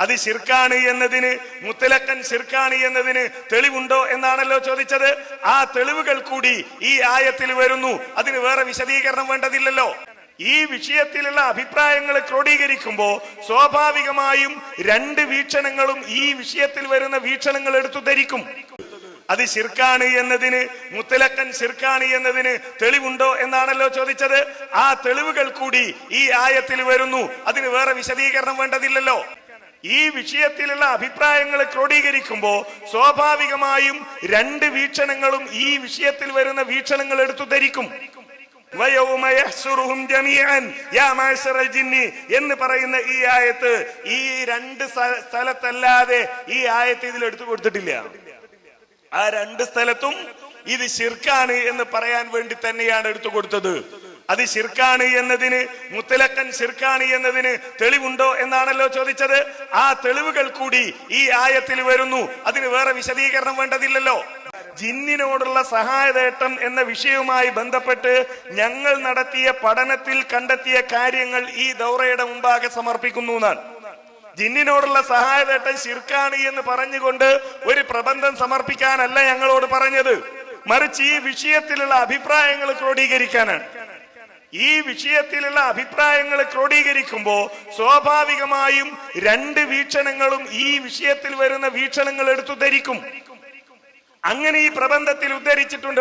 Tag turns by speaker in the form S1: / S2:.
S1: അത് ശിർക്കാണ് എന്നതിന് മുത്തലക്കൻ ശിർക്കാണ് എന്നതിന് തെളിവുണ്ടോ എന്നാണല്ലോ ചോദിച്ചത്. ആ തെളിവുകൾ കൂടി ഈ ആയത്തിൽ വരുന്നു. അതിന് വേറെ വിശദീകരണം വേണ്ടതില്ലല്ലോ. ഈ വിഷയത്തിലുള്ള അഭിപ്രായങ്ങൾ ക്രോഡീകരിക്കുമ്പോൾ സ്വാഭാവികമായും രണ്ട് വീക്ഷണങ്ങളും ഈ വിഷയത്തിൽ വരുന്ന വീക്ഷണങ്ങൾ എടുത്തു ധരിക്കും. അത് ശിർക്കാണ് എന്നതിന് മുത്തലക്കൻ ശിർക്കാണ് എന്നതിന് തെളിവുണ്ടോ എന്നാണല്ലോ ചോദിച്ചത്. ആ തെളിവുകൾ കൂടി ഈ ആയത്തിൽ വരുന്നു. അതിന് വേറെ വിശദീകരണം വേണ്ടതില്ലല്ലോ. ഈ വിഷയത്തിലുള്ള അഭിപ്രായങ്ങൾ ക്രോഡീകരിക്കുമ്പോൾ സ്വാഭാവികമായും രണ്ട് വീക്ഷണങ്ങളും ഈ വിഷയത്തിൽ വരുന്ന വീക്ഷണങ്ങൾ എടുത്തു ധരിക്കും. എന്ന് പറയുന്ന ഈ ആയത്ത് ഈ രണ്ട് സ്ഥലത്തല്ലാതെ ഈ ആയത്ത് ഇതിൽ എടുത്തു കൊടുത്തിട്ടില്ല. ആ രണ്ട് സ്ഥലത്തും ഇത് ശിർക്കാണ് എന്ന് പറയാൻ വേണ്ടി തന്നെയാണ് എടുത്തു കൊടുത്തത്. അത് ശിർക്കാണ് എന്നതിന് മുത്തലക്കൻ ശിർക്കാണ് എന്നതിന് തെളിവുണ്ടോ എന്നാണല്ലോ ചോദിച്ചത്. ആ തെളിവുകൾ കൂടി ഈ ആയത്തിൽ വരുന്നു. അതിന് വേറെ വിശദീകരണം വേണ്ടതില്ലല്ലോ. ജിന്നിനോടുള്ള സഹായതേട്ടം എന്ന വിഷയവുമായി ബന്ധപ്പെട്ട് ഞങ്ങൾ നടത്തിയ പഠനത്തിൽ കണ്ടെത്തിയ കാര്യങ്ങൾ ഈ ദൗറയുടെ മുമ്പാകെ സമർപ്പിക്കുന്നു എന്നാണ്. ജിന്നിനോടുള്ള സഹായതേട്ടം ശിർക്കാണ് എന്ന് പറഞ്ഞുകൊണ്ട് ഒരു പ്രബന്ധം സമർപ്പിക്കാനല്ല ഞങ്ങളോട് പറഞ്ഞത്. മറിച്ച് ഈ വിഷയത്തിലുള്ള അഭിപ്രായങ്ങൾ ക്രോഡീകരിക്കാനാണ്. ഈ വിഷയത്തിലുള്ള അഭിപ്രായങ്ങൾ ക്രോഡീകരിക്കുമ്പോൾ സ്വാഭാവികമായും രണ്ട് വീക്ഷണങ്ങളും ഈ വിഷയത്തിൽ വരുന്ന വീക്ഷണങ്ങൾ എടുത്തു ധരിക്കും. അങ്ങനെ ഈ പ്രബന്ധത്തിൽ ഉദ്ധരിച്ചിട്ടുണ്ട്